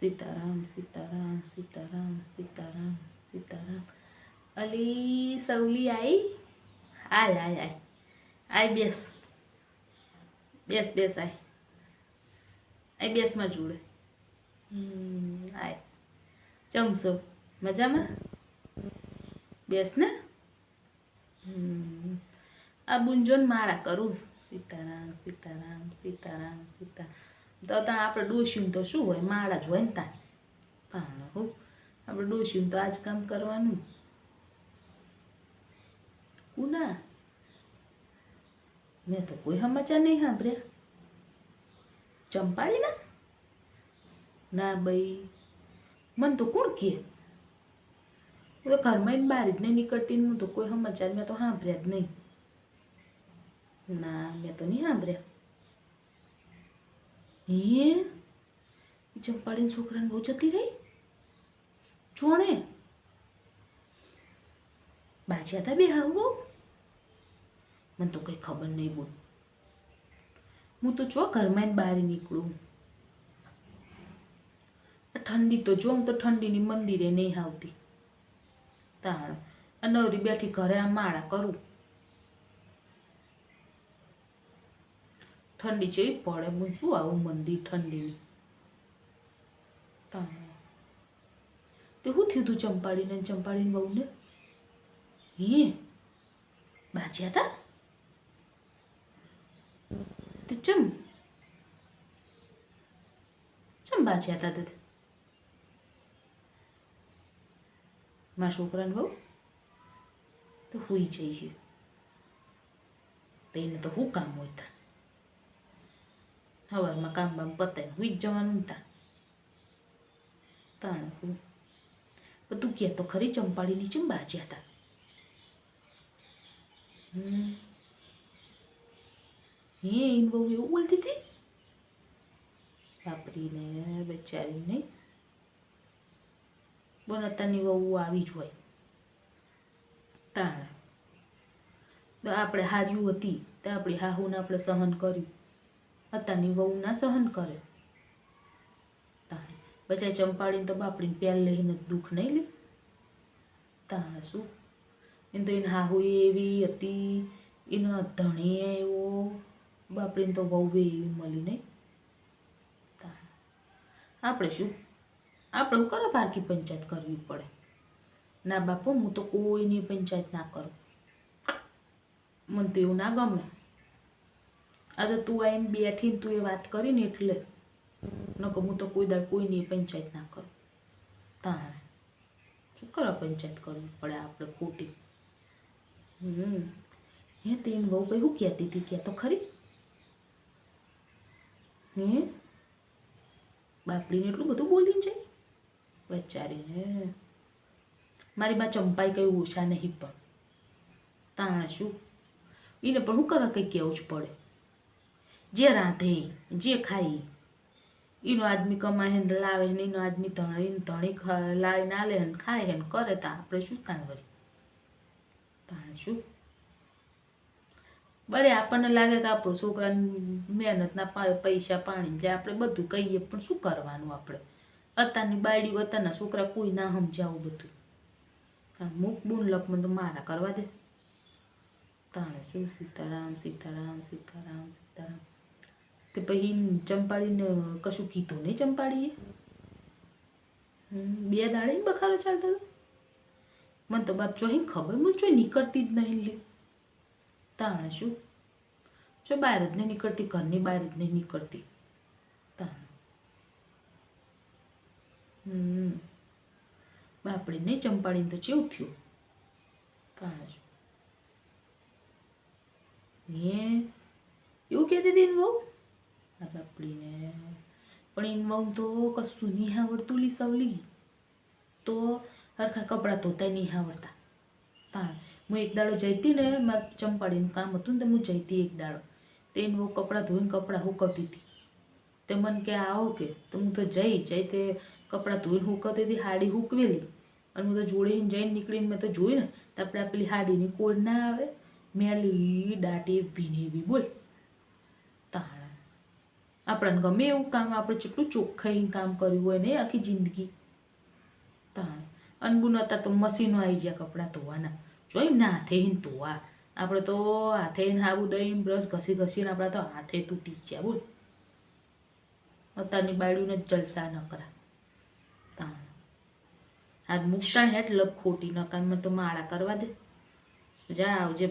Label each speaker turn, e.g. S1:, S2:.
S1: સીતારામ સીતારામ સીતારામ સીતારામ સીતારામ અલી સવલી આઈ આય આય આય આય બેસ બેસ બેસ આય આય બેસમાં જોડે આય ચમસો મજામાં બેસ ને આ બુંજોન માળા કરું સીતારામ સીતારામ સીતારામ સીતા તો ત્યાં આપણે ડોસ્યું તો શું હોય? માળા જ હોય ને ત્યાં પણ હું. આપણે ડોસ્યું તો આજ કામ કરવાનું. કુના? મેં તો કોઈ સમાચાર નહીં સાંભળ્યા. ચંપાળીના ના ભાઈ મને તો કોણ કહે? હું તો ઘરમાં જ બહાર જ નહીં નીકળતી હું તો કોઈ સમાચાર મેં તો સાંભળ્યા જ નહીં. ના, મેં તો નહીં સાંભળ્યા. હે? છોકરાને બહુ જતી રહી? જોણે? બાજ્યા હતા બે હાવ મને તો કંઈ ખબર નહીં બોલ હું તો જો ઘરમાં બહાર નીકળું. ઠંડી તો જો, હું તો ઠંડીની મંદિરે નહીં આવતી તાણ નવરી બેઠી ઘરે આ માળા કરું. ઠંડી જેવી પડે. હું શું આવું મંદિર ઠંડીની? તે શું થયું તું ચંપાડીને ચંપાડીને બહુને હે? બાજ્યા હતા તે ચમ? ચમ બાજ્યા હતા તે? મારા છોકરાને બહુ તો હુઈ જઈએ તેને તો શું કામ હોય તા સવારમાં કામ બામ પતે હુઈ જ જવાનું તા તાણ હું પણ તું કે તો ખરી ચંપાળીની ચમ બાજ્યા હતા હે એને બહુ એવું બોલતી હતી બાપરીને બચારીને અત્યારની વહુ આવી જ હોય તાણ આપણે હાર્યું હતી તો આપણી હાહુને આપણે સહન કર્યું અત્યારની વહુ ના સહન કરે. તાણે બચાય ચંપાડીને તો બાપડીને પ્યાલ લઈને દુઃખ નહીં લે. તાણે શું? એને તો એને હાહુ એવી હતી, એનો ધણી એવો બાપડીને તો વહુ એવી મળી નહીં. તાણે આપણે શું? આપણે હું કરે પારકી પંચાયત કરવી પડે? ના બાપુ, હું તો કોઈની પંચાયત ના કરું. મને તો એવું ના ગમે. આ તો તું આવીને બેઠીને તું એ વાત કરીને એટલે. નકો હું તો કોઈ દાડ કોઈની પંચાયત ના કરું. તાણે. શું કરો પંચાયત કરવી પડે આપણે ખોટી? હમ. હે તેમ બહુ ભાઈ શું કહેતી હતી કે તો ખરી? હે? બાપડીને એટલું બધું બોલીને જાય? બચારીને. મારી બા ચંપાઈ કયું ઓછા નહીં પણ. તાણ શું? એને પણ હું કરે કંઈ કહેવું જ પડે? જે રાંધે, જે ખાઈ એનો આદમી કમાય હે ને લાવે ને એનો આદમી ધણી ધણી લાવીને આલે ને ખાય હે ને કરે તો આપણે શું તાણ વળી? તાણ શું? બરે આપણને લાગે કે આપણું છોકરાને મહેનતના પૈસા પાણી જાય. આપણે બધું કહીએ, પણ શું કરવાનું આપણે? અત્યારની બાયડી અત્યારના છોકરા કોઈ ના સમજાવું બધું. તાણ મુક બુન લપમાં તો મારા કરવા દે. તાણે શું? સીતારામ સીતારામ સીતારામ સીતારામ. તે પછી ચંપાડીને કશું કીધું નહીં ચંપાડીએ બે દાડે બખારો ચાલતો હતો? મને તો બાપ જોઈ ખબર, મને જોઈ નીકળતી જ નહીં લે. તાણે શું? જો બહાર જ નહીં નીકળતી, ઘરની બહાર જ નહીં નીકળતી. તાણે. હમ. બાપડી નહીં ચંપાડીને તો ચેવું થયું? તાણે શું? હે? એવું કહેતી હતી બહુ? આ બાપડીને. પણ એમાં તો કશું નહીં આવડતું લી સવલી તો હરખા કપડાં ધોતા નહીં આવડતા. તાણ, હું એક દાડો જઈતી ને મારે ચંપાડીનું કામ હતું ને તો હું જઈતી એક દાડો. તે એને બહુ કપડાં ધોઈને કપડાં હુકવતી હતી. તે મને કે આવો કે. તો હું તો જઈ જઈ તે કપડાં ધોઈને હુકવતી હતી, હાડી હુકવેલી અને હું તો જોડીને જઈને નીકળીને મેં તો જોઈ ને, તો આપણે પેલી હાડીની કોડ ના આવે. મેલી દાટી ભીની એવી બોલ. આપણને ગમે એવું કામ આપણે જેટલું ચોખ્ખાઈ કામ કર્યું હોય ને આખી જિંદગી. તાણ. અનબુન હતા તો મશીનો આવી ગયા કપડાં ધોવાના. જોઈ ને હાથે હિન ધોવા. આપણે તો હાથે હાબુ દઈને બ્રશ ઘસી ઘસીને આપણા તો હાથે તૂટી ગયા, બોલ. અત્યારની બાળીઓને જલસા ન કરા. તાણ. આજ મુકતા હેઠ લપ ખોટી નકામમાં તો માળા કરવા દે. જા આવજે.